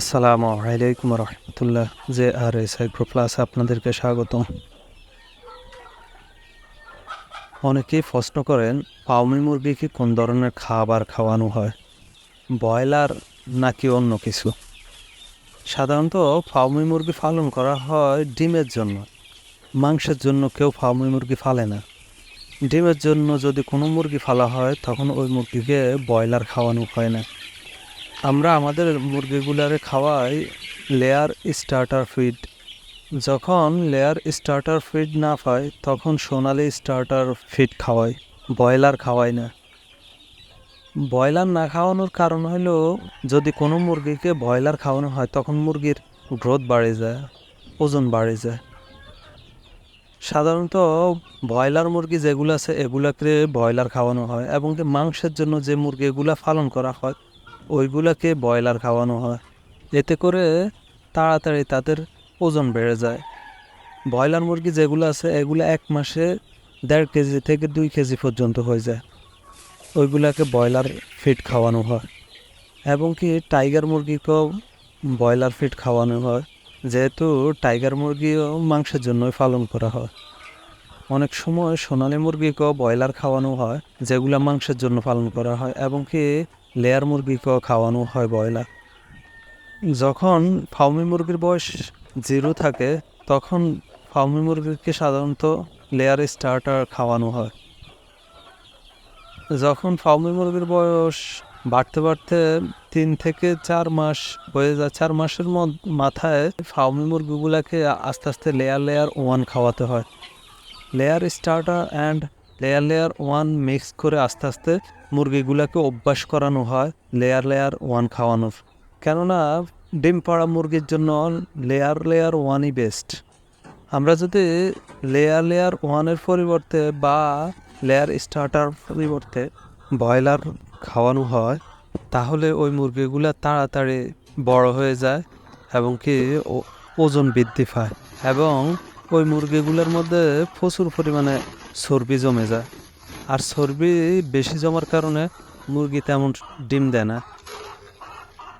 আসসালামু আলাইকুম রহমতুল্লাহ, যে আর এস আইগ্রো প্লাস আপনাদেরকে স্বাগতম। অনেকেই প্রশ্ন করেন পাউমি মুরগিকে কোন ধরনের খাবার খাওয়ানো হয়? ব্রয়লার নাকি অন্য কিছু? সাধারণত ফার্মি মুরগি পালন করা হয় ডিমের জন্য। মাংসের জন্য কেউ ফার্মি মুরগি ফালে না। ডিমের জন্য যদি কোনো মুরগি ফালা হয়, তখন ওই মুরগিকে ব্রয়লার খাওয়ানো হয় না। আমরা আমাদের মুরগিগুলারে খাওয়াই লেয়ার স্টার্টার ফিড যখন লেয়ার স্টার্টার ফিড না পাই, তখন সোনালি স্টার্টার ফিড খাওয়াই, ব্রয়লার খাওয়াই না। ব্রয়লার না খাওয়ানোর কারণ হলো যদি কোনো মুরগিকে ব্রয়লার খাওয়ানো হয়, তখন মুরগির গ্রোথ বাড়ে যায়, ওজন বাড়ে যায়। সাধারণত ব্রয়লার মুরগি যেগুলো আছে, এগুলাকে ব্রয়লার খাওয়ানো হয়, এবং মাংসের জন্য যে মুরগিগুলা পালন করা হয় ওইগুলাকে ব্রয়লার খাওয়ানো হয়। এতে করে তাড়াতাড়ি তাদের ওজন বেড়ে যায়। ব্রয়লার মুরগি যেগুলো আছে, এগুলো এক মাসে দেড় কেজি থেকে দুই কেজি পর্যন্ত হয়ে যায়। ওইগুলাকে ব্রয়লার ফিড খাওয়ানো হয়। এবং কি টাইগার মুরগিকেও ব্রয়লার ফিড খাওয়ানো হয়। যেহেতু টাইগার মুরগিও মাংসের জন্যই পালন করা হয়। অনেক সময় সোনালী মুরগিকেও ব্রয়লার খাওয়ানো হয়, যেগুলো মাংসের জন্য পালন করা হয়। এবং কি লেয়ার মুরগিকেও খাওয়ানো হয় ব্রয়লার। যখন ফাউমি মুরগির বয়স জিরো থাকে, তখন ফাউমি মুরগিকে সাধারণত লেয়ার স্টার্টার খাওয়ানো হয়। যখন ফাউমি মুরগির বয়স বাড়তে বাড়তে তিন থেকে চার মাস হয়ে যায়, চার মাসের মাথায় ফাউমি মুরগিগুলোকে আস্তে আস্তে লেয়ার লেয়ার ওয়ান খাওয়াতে হয়। Layer starter and layer layer one mix করে আস্তে আস্তে মুরগিগুলোকে অভ্যাস করানো হয় লেয়ার লেয়ার ওয়ান খাওয়ানোর। কেননা ডিম পাড়া মুরগির জন্য লেয়ার লেয়ার ওয়ানই বেস্ট আমরা যদি লেয়ার লেয়ার ওয়ানের পরিবর্তে বা লেয়ার স্টার্টার পরিবর্তে ব্রয়লার খাওয়ানো হয়, তাহলে ওই মুরগিগুলো তাড়াতাড়ি বড় হয়ে যায় এবং কি ওজন বৃদ্ধি পায় এবং ওই মুরগিগুলোর মধ্যে প্রচুর পরিমাণে চর্বি জমে যায়। আর চর্বি বেশি জমার কারণে মুরগি তেমন ডিম দেয় না।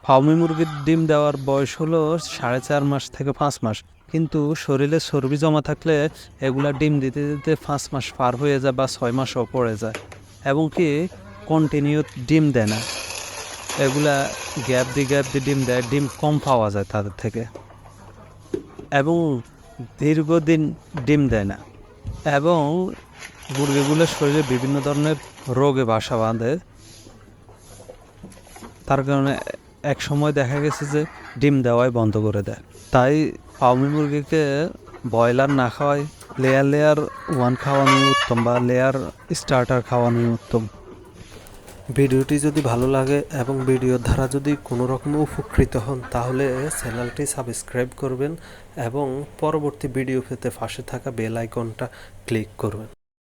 ফাউমি মুরগির ডিম দেওয়ার বয়স হলো সাড়ে চার মাস থেকে পাঁচ মাস। কিন্তু শরীরে চর্বি জমা থাকলে এগুলা ডিম দিতে দিতে পাঁচ মাস পার হয়ে যায় বা ছয় মাসও পড়ে যায়। এবং কি কন্টিনিউ ডিম দেয় না। এগুলা গ্যাপ দিয়ে গ্যাপ দিয়ে ডিম দেয়, ডিম কম পাওয়া যায় তাদের থেকে। এবং দীর্ঘদিন ডিম দেয় না। এবং মুরগিগুলো শরীরে বিভিন্ন ধরনের রোগে বাসা বাঁধে। তার কারণে এক সময় দেখা গেছে যে ডিম দেওয়াই বন্ধ করে দেয়। তাই পাউমি মুরগিকে ব্রয়লার না খাওয়াই, লেয়ার লেয়ার ওয়ান খাওয়ানোই উত্তম বা লেয়ার স্টার্টার খাওয়ানোই উত্তম। ভিডিওটি যদি ভালো লাগে এবং ভিডিওর দ্বারা যদি কোনো রকম উপকৃত হন, তাহলে চ্যানেলটি সাবস্ক্রাইব করবেন এবং পরবর্তী ভিডিও পেতে পাশে থাকা বেল আইকনটা ক্লিক করবেন।